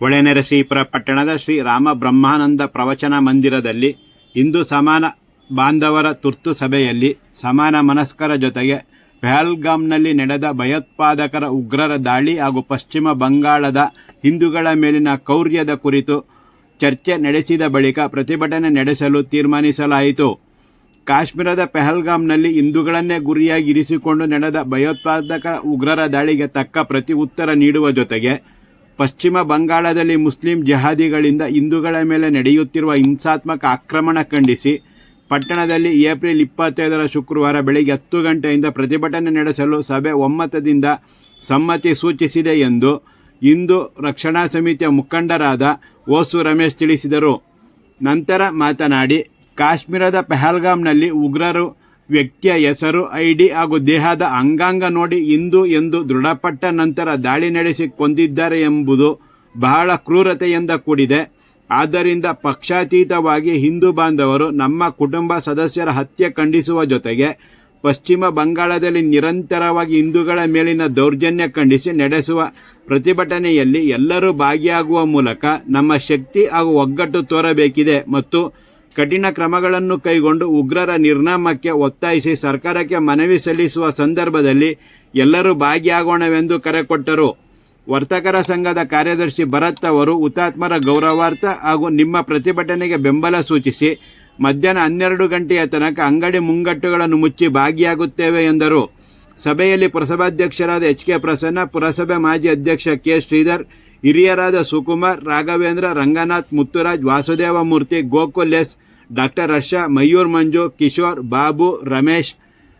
ಹೊಳೆನರಸೀಪುರ ಪಟ್ಟಣದ ಶ್ರೀ ರಾಮ ಬ್ರಹ್ಮಾನಂದ ಪ್ರವಚನ ಮಂದಿರದಲ್ಲಿ ಹಿಂದೂ ಸಮಾನ ಬಾಂಧವರ ತುರ್ತು ಸಭೆಯಲ್ಲಿ ಸಮಾನ ಮನಸ್ಕರ ಜೊತೆಗೆ ಪಹಲ್ಗಾಮ್ನಲ್ಲಿ ನಡೆದ ಭಯೋತ್ಪಾದಕರ ಉಗ್ರರ ದಾಳಿ ಹಾಗೂ ಪಶ್ಚಿಮ ಬಂಗಾಳದ ಹಿಂದೂಗಳ ಮೇಲಿನ ಕೌರ್ಯದ ಕುರಿತು ಚರ್ಚೆ ನಡೆಸಿದ ಬಳಿಕ ಪ್ರತಿಭಟನೆ ನಡೆಸಲು ತೀರ್ಮಾನಿಸಲಾಯಿತು. ಕಾಶ್ಮೀರದ ಪೆಹಲ್ಗಾಮ್ನಲ್ಲಿ ಹಿಂದೂಗಳನ್ನೇ ಗುರಿಯಾಗಿ ಇರಿಸಿಕೊಂಡು ನಡೆದ ಭಯೋತ್ಪಾದಕ ಉಗ್ರರ ದಾಳಿಗೆ ತಕ್ಕ ಪ್ರತಿ ಉತ್ತರ ನೀಡುವ ಜೊತೆಗೆ ಪಶ್ಚಿಮ ಬಂಗಾಳದಲ್ಲಿ ಮುಸ್ಲಿಂ ಜಹಾದಿಗಳಿಂದ ಹಿಂದೂಗಳ ಮೇಲೆ ನಡೆಯುತ್ತಿರುವ ಹಿಂಸಾತ್ಮಕ ಆಕ್ರಮಣ ಖಂಡಿಸಿ, ಪಟ್ಟಣದಲ್ಲಿ ಏಪ್ರಿಲ್ ಇಪ್ಪತ್ತೈದರ ಶುಕ್ರವಾರ ಬೆಳಗ್ಗೆ ಹತ್ತು ಗಂಟೆಯಿಂದ ಪ್ರತಿಭಟನೆ ನಡೆಸಲು ಸಭೆ ಒಮ್ಮತದಿಂದ ಸಮ್ಮತಿ ಸೂಚಿಸಿದೆ ಎಂದು ಹಿಂದೂ ರಕ್ಷಣಾ ಸಮಿತಿಯ ಮುಖಂಡರಾದ ಓಸು ರಮೇಶ್ ತಿಳಿಸಿದರು. ನಂತರ ಮಾತನಾಡಿ, ಕಾಶ್ಮೀರದ ಪೆಹಲ್ಗಾಮ್ನಲ್ಲಿ ಉಗ್ರರು ವ್ಯಕ್ತಿಯ ಹೆಸರು, ಐಡಿ ಹಾಗೂ ದೇಹದ ಅಂಗಾಂಗ ನೋಡಿ ಹಿಂದೂ ಎಂದು ದೃಢಪಟ್ಟ ನಂತರ ದಾಳಿ ನಡೆಸಿ ಕೊಂದಿದ್ದಾರೆ ಎಂಬುದು ಬಹಳ ಕ್ರೂರತೆಯಿಂದ ಕೂಡಿದೆ. ಆದ್ದರಿಂದ ಪಕ್ಷಾತೀತವಾಗಿ ಹಿಂದೂ ಬಾಂಧವರು ನಮ್ಮ ಕುಟುಂಬ ಸದಸ್ಯರ ಹತ್ಯೆ ಖಂಡಿಸುವ ಜೊತೆಗೆ ಪಶ್ಚಿಮ ಬಂಗಾಳದಲ್ಲಿ ನಿರಂತರವಾಗಿ ಹಿಂದೂಗಳ ಮೇಲಿನ ದೌರ್ಜನ್ಯ ಖಂಡಿಸಿ ನಡೆಸುವ ಪ್ರತಿಭಟನೆಯಲ್ಲಿ ಎಲ್ಲರೂ ಭಾಗಿಯಾಗುವ ಮೂಲಕ ನಮ್ಮ ಶಕ್ತಿ ಹಾಗೂ ಒಗ್ಗಟ್ಟು ತೋರಬೇಕಿದೆ ಮತ್ತು ಕಠಿಣ ಕ್ರಮಗಳನ್ನು ಕೈಗೊಂಡು ಉಗ್ರರ ನಿರ್ನಾಮಕ್ಕೆ ಒತ್ತಾಯಿಸಿ ಸರ್ಕಾರಕ್ಕೆ ಮನವಿ ಸಲ್ಲಿಸುವ ಸಂದರ್ಭದಲ್ಲಿ ಎಲ್ಲರೂ ಭಾಗಿಯಾಗೋಣವೆಂದು ಕರೆ ಕೊಟ್ಟರು. ವರ್ತಕರ ಸಂಘದ ಕಾರ್ಯದರ್ಶಿ ಭರತ್ ಅವರು ಹುತಾತ್ಮರ ಗೌರವಾರ್ಥ ಹಾಗೂ ನಿಮ್ಮ ಪ್ರತಿಭಟನೆಗೆ ಬೆಂಬಲ ಸೂಚಿಸಿ, ಮಧ್ಯಾಹ್ನ ಹನ್ನೆರಡು ಗಂಟೆಯ ತನಕ ಅಂಗಡಿ ಮುಂಗಟ್ಟುಗಳನ್ನು ಮುಚ್ಚಿ ಭಾಗಿಯಾಗುತ್ತೇವೆ ಎಂದರು. ಸಭೆಯಲ್ಲಿ ಪುರಸಭಾಧ್ಯಕ್ಷರಾದ ಎಚ್ ಕೆ ಪ್ರಸನ್ನ, ಪುರಸಭೆ ಮಾಜಿ ಅಧ್ಯಕ್ಷ ಕೆ ಶ್ರೀಧರ್ ಹಿರಿಯರಾದ ಸುಕುಮಾರ್, ರಾಘವೇಂದ್ರ, ರಂಗನಾಥ್, ಮುತ್ತುರಾಜ್, ವಾಸುದೇವ ಮೂರ್ತಿ, ಗೋಕುಲ್ ಎಸ್, ಡಾಕ್ಟರ್ ಹರ್ಷ, ಮಯೂರ್ ಮಂಜು, ಕಿಶೋರ್, ಬಾಬು, ರಮೇಶ್,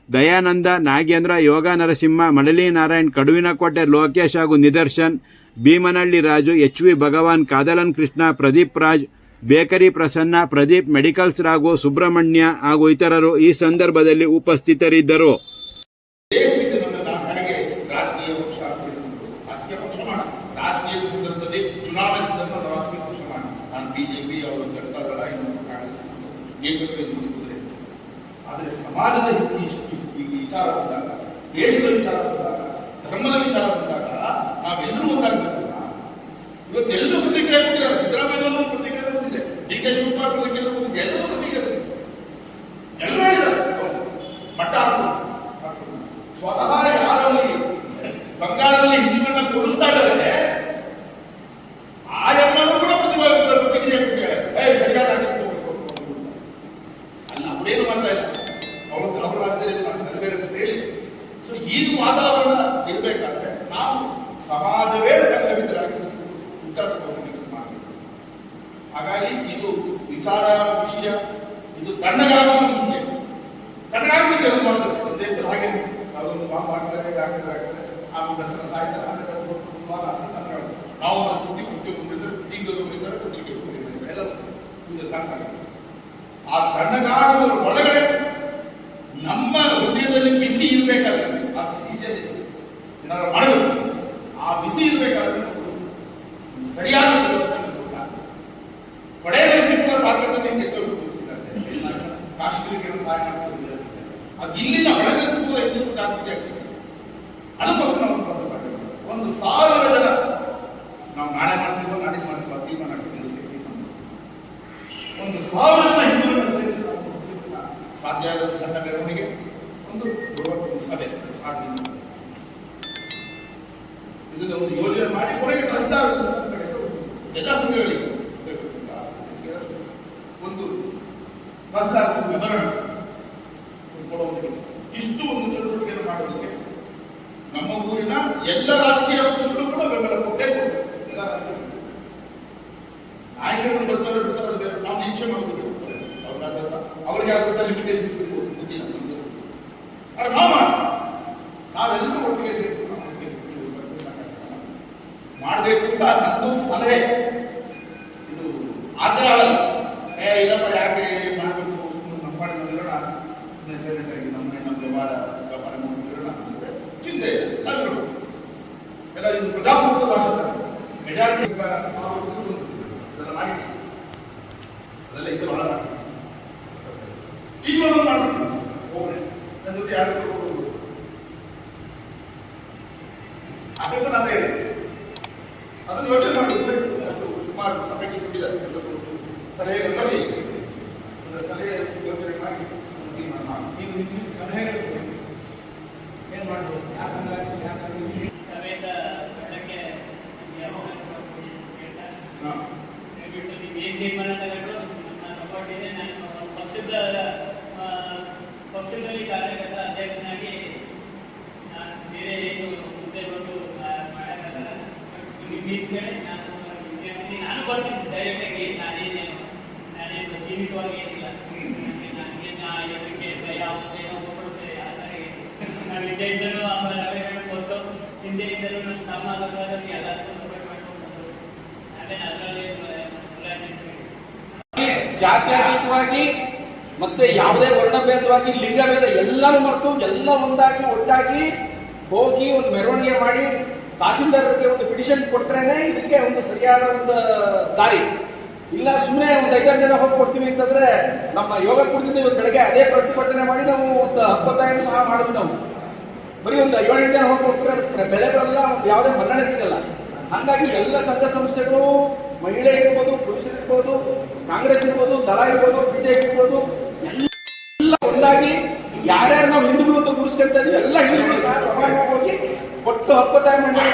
ದಯಾನಂದ, ನಾಗೇಂದ್ರ, ಯೋಗ ನರಸಿಂಹ, ಮಳಲಿ ನಾರಾಯಣ್, ಕಡುವಿನಕೋಟೆ, ಲೋಕೇಶ್ ಹಾಗೂ Nidarshan, Bheemanahalli Raju, H V Bhagavan, Kadalan Krishna, Pradeep Raj, bakery Prasanna, Pradeep medicals Raghu, Subrahmanya ಹಾಗೂ ಇತರರು ಈ ಸಂದರ್ಭದಲ್ಲಿ ಉಪಸ್ಥಿತರಿದ್ದರು ಸ್ಥಿತಿಯನ್ನು ನಾವು ಹೇಗೆ ರಾಜಕೀಯ ಪಕ್ಷ ಆಗ್ಬೇಕು ರಾಜಕೀಯ ಪಕ್ಷ ರಾಜಕೀಯದ ಸಂದರ್ಭದಲ್ಲಿ ಚುನಾವಣೆ ಸಂದರ್ಭದಲ್ಲಿ ರಾಜಕೀಯ ಪಕ್ಷ ಮಾಡಿ ನಾನು ಬಿಜೆಪಿ ಅವರು ಜನತಾದಳ ಇನ್ನೊಂದು ಕಾಂಗ್ರೆಸ್ ಏಕತ್ವ ನೋಡಿದ್ರೆ ಆದರೆ ಸಮಾಜದ ಈ- ವಿಚಾರ ಬಂದಾಗ ದೇಶದ ವಿಚಾರ ಬಂದಾಗ ಧರ್ಮದ ವಿಚಾರ ಬಂದಾಗ ನಾವೆಲ್ಲರೂ ಒಂದಾಗಬೇಕು ಇವತ್ತೆಲ್ಲರೂ ಪ್ರತಿಕ್ರಿಯೆ ಕೊಟ್ಟಿದ್ದಾರೆ ಸಿದ್ದರಾಮಯ್ಯ ಅವರು ಪ್ರತಿಕ್ರಿಯೆ ಬಂದಿದೆ ಡಿ ಕೆ ಶಿವಕುಮಾರ್ ಪ್ರತಿಕ್ರಿಯೆ ಬಂದಿದೆ ಎಲ್ಲರೂ ಪ್ರತಿಕ್ರಿಯೆ ಬಂದಿದೆ ಎಲ್ಲರೂ ಹೇಳಿದ್ದಾರೆ ಹೌದು. ಮಟ್ಟ ಹಾಕು ಹಾಕು. ಸ್ವತಃ ಯಾರಲ್ಲಿ ಬಂಗಾಳದಲ್ಲಿ ಹಿಂದೂಗಳನ್ನ ಕೂಡಿಸ್ತಾ ಇದ್ದಾರೆ ಆ ಎಮ್ಮನು ಕೂಡ ಪ್ರತಿಭಾ ಪ್ರತಿಕ್ರಿಯೆ ಕೊಟ್ಟಿದ್ದಾರೆ ಏ ಸರಿಯಾದ action ತಗೋಬೇಕು ಅಂತ. ಅಲ್ಲ ಅವರೇನು ಮಾಡ್ತಾ ಇಲ್ಲ ಅವರು ಅವರ ರಾಜ್ಯದಲ್ಲಿ ಮಾಡ್ತಾರೆ ಬೇರೆ ಅಂತ ಹೇಳಿ ಸೊ ಈ ವಾತಾವರಣ ಇರಬೇಕಾದ್ರೆ ನಾವು ಸಮಾಜವೇ ಸಂಘಟಿತರಾಗಿ ಉತ್ತರ ಕೆಲಸ ಮಾಡಬೇಕು ಹಾಗಾಗಿ ಇದು ವಿಚಾರ, ವಿಷಯ, ಇದು ತಣ್ಣಗಾಗುವ ಮುಂಚೆ. ತಣ್ಣಗಾಗಲಿಕ್ಕೆ ಏನು ಮಾಡ್ತಾರೆ? ಹಾಗೆ ಅದೊಂದು ಬಾಂಬ್ ಹಾಕ್ತಾರೆ ಹಾಕಿದ್ರೆ ಹಾಕಿದ್ರೆ ಆಮೇಲೆ ದರ್ಶನ ಸಾಯ್ತಾರೆ. ನಾವು ಕುಟ್ಟಿ ಕುಟ್ಟಿ ಕೊಂಡಿದ್ದಾರೆ ಕುಟ್ಟಿಗೆ ಕೊಂಡಿದ್ದಾರೆ ಕುಟ್ಟಿಗೆ ಎಲ್ಲ ಇದು ತಣ್ಣಗಾಗುತ್ತೆ ಆ ತಣ್ಣಗಾಗುವುದರ ಒಳಗಡೆ ನಮ್ಮ ಹೃದಯದಲ್ಲಿ ಬಿಸಿ ಇರಬೇಕಾದ್ರೆ ಆ ಬಿಸಿ ಇದೆಯಲ್ಲ, ಏನಾದ್ರು ಮಾಡಬೇಕು. ಆ ಬಿಸಿ ಇರಬೇಕಾದ್ರೆ ಸರಿಯಾದ ಕಾಶ್ಮೀರಿಗೆ ಸಹಾಯ ಅದು ಇಲ್ಲಿನ ಸಿಕ್ಕುವ ಹಿಂದೂ ಜಾಗೃತಿ ಆಗ್ತದೆ. ಒಂದು ಸಾವಿರ ಜನ ನಾವು ನಾಳೆ ಮಾಡ್ತೀವೋ ನಾಳೆ ಮಾಡ್ತೀವೋ ಒಂದು ಸಾವಿರ ಜನ ಸಾಧ್ಯ ಸಣ್ಣ ಮೆರವಣಿಗೆ ಒಂದು ಬೃಹತ್ ಸಭೆ ಸಾಧ್ಯ ಇಲ್ಲ. ಇದನ್ನ ಒಂದು ಯೋಜನೆ ಮಾಡಿ ಹೊರಗೆ ತರ್ತಾರೆ ಎಲ್ಲ ಸಂಘಗಳಿಗೆ. ಒಂದು ಕೊಡುವುದು ಇಷ್ಟು ಒಂದು ಚಟುವಟಿಕೆಯನ್ನು ಮಾಡೋದಕ್ಕೆ ನಮ್ಮ ಊರಿನ ಎಲ್ಲ ರಾಜಕೀಯ ಪಕ್ಷಗಳು ಕೂಡ ಬೆಂಬಲ ಕೊಟ್ಟೇ. ಎಲ್ಲ ರಾಜಕೀಯ ಪಕ್ಷಗಳು. ನಾಯಕರು ಬರ್ತಾರೆ, ಬಿಡ್ತಾರೆ ನಾವು ನಿರೀಕ್ಷೆ ಮಾಡೋದು ಬಿಡ್ತಾರೆ ಆಗುತ್ತಾ? ಅವ್ರಿಗೆ ಆದಂತ ಲಿಮಿಟೇಷನ್ಸ್ ಗೊತ್ತಿಲ್ಲ ನಮ್ಗೆ. ಆದ್ರೆ ನಾವು ಮಾಡೋಣ. ನಾವೆಲ್ಲರೂ ಒಟ್ಟಿಗೆ ಸೇರ್ಕೊಂಡು ನಾವು ಒಟ್ಟಿಗೆ ಸೇರ್ಕೊಂಡು ಮಾಡಬೇಕು ಅಂತ ನಂದು ಸಲಹೆ. ಇದು ಅಲ್ಲ ಏ ಇಲ್ಲಪ್ಪ ಯಾಕೆ ಮಾಡಬೇಕು? ನಮ್ಮ ಪಾಡಿಗೆ ನಾವು ಇರೋಣ ಸೇರಿದ್ದಾರೆ ನಮ್ಮ ವ್ಯವಹಾರ ವ್ಯಾಪಾರ ಮಾಡ್ಕೊಂಡು ಅಂತಂದ್ರೆ ಚಿಂತೆ ಇಲ್ಲ. ಎಲ್ಲ ಇದು ಪ್ರಜಾಪ್ರಭುತ್ವ ರಾಷ್ಟ್ರ ಮೆಜಾರಿಟಿ ಇದೆಲ್ಲ ಮಾಡಿ ಅದೆಲ್ಲ ಇದು ಬಹಳ ಈಗ ಮಾಡ್ಬಿಟ್ಟು ಹೋಗ್ರಿ ನನ್ನ ಜೊತೆ ನಾನೇ ಅದನ್ನು ಯೋಚನೆ ಮಾಡಿ ಸುಮಾರು ಅಪೇಕ್ಷೆ ಕೊಟ್ಟಿದ್ದಾರೆ. ಎಲ್ಲರೂ ಸಲಹೆ ಬರಲಿ ಸಲಹೆ ಯೋಚನೆ ಮಾಡಿ ಒಂದು ತೀರ್ಮಾನ ಮಾಡಿ. ನೀವು ನಿಮ್ಮ ಸಲಹೆಗಳು ಏನು ಮಾಡ್ಬೋದು ಯಾಕಂದ್ರೆ ಯಾಕಂದ್ರೆ ಏನು ತೀರ್ಮಾನ ತಗೊಂಡು ನನ್ನ ಸಪೋರ್ಟ್ ನಾನು ಪಕ್ಷದ ಪಕ್ಷದಲ್ಲಿ ಕಾರ್ಯಕರ್ತ ಅಧ್ಯಕ್ಷನಾಗಿ ನಾನು ಬೇರೆ ಏನು ಮುಂದೆ ಬಂದು ನಾನು ನಾನು ಬರ್ತೀನಿ. ನಾನೇನು ಸೀಮಿತವಾಗಿ ಏನಿಲ್ಲ. ನನಗೆ ಭಯ ಹಿಂದೆ ಆಮೇಲೆ ಅವೇ ಹಿಂದೆ ನನ್ನ ಅದರಲ್ಲಿ ಎಲ್ಲರೂ ಜಾತ್ಯತೀತವಾಗಿ ಮತ್ತೆ ಯಾವುದೇ ವರ್ಣಭೇದವಾಗಿ ಲಿಂಗಭೇದ ಎಲ್ಲರೂ ಮರೆತು ಎಲ್ಲ ಒಂದಾಗಿ, ಒಟ್ಟಾಗಿ ಹೋಗಿ ಒಂದು ಮೆರವಣಿಗೆ ಮಾಡಿ ತಹಸೀಲ್ದಾರರಿಗೆ ಒಂದು ಪಿಟಿಷನ್ ಕೊಟ್ರೇನೆ ಇದಕ್ಕೆ ಒಂದು ಸರಿಯಾದ ಒಂದು ದಾರಿ. ಇಲ್ಲ ಸುಮ್ಮನೆ ಒಂದು ಐದಾರು ಜನ ಹೋಗಿ ಕೊಡ್ತೀವಿ ಅಂತಂದ್ರೆ ನಮ್ಮ ಯೋಗ ಕುಡಿದಿದ್ದು ಇವತ್ತು ಬೆಳಗ್ಗೆ ಅದೇ ಪ್ರತಿಭಟನೆ ಮಾಡಿ ನಾವು ಒಂದು ಹಕ್ಕೊತ್ತಾಯ ಸಹ ಮಾಡಿದ್ವಿ ನಾವು. ಬರೀ ಒಂದು ಏಳೆಂಟು ಜನ ಹೋಗಿ ಕೊಟ್ಟರೆ ಅದಕ್ಕೆ ಬೆಲೆ ಬರಲ್ಲ ಒಂದು ಯಾವುದೇ ಮನ್ನಣೆ ಸಿಗಲ್ಲ. ಹಂಗಾಗಿ ಎಲ್ಲ ಸಂಘ ಸಂಸ್ಥೆಗಳು, ಮಹಿಳೆ ಇರ್ಬೋದು ಪುರುಷರಿರ್ಬೋದು ಕಾಂಗ್ರೆಸ್ ಇರ್ಬೋದು ದಲ ಇರ್ಬೋದು, ಬಿಜೆಪಿ ಇರ್ಬೋದು, ಎಲ್ಲ మండలి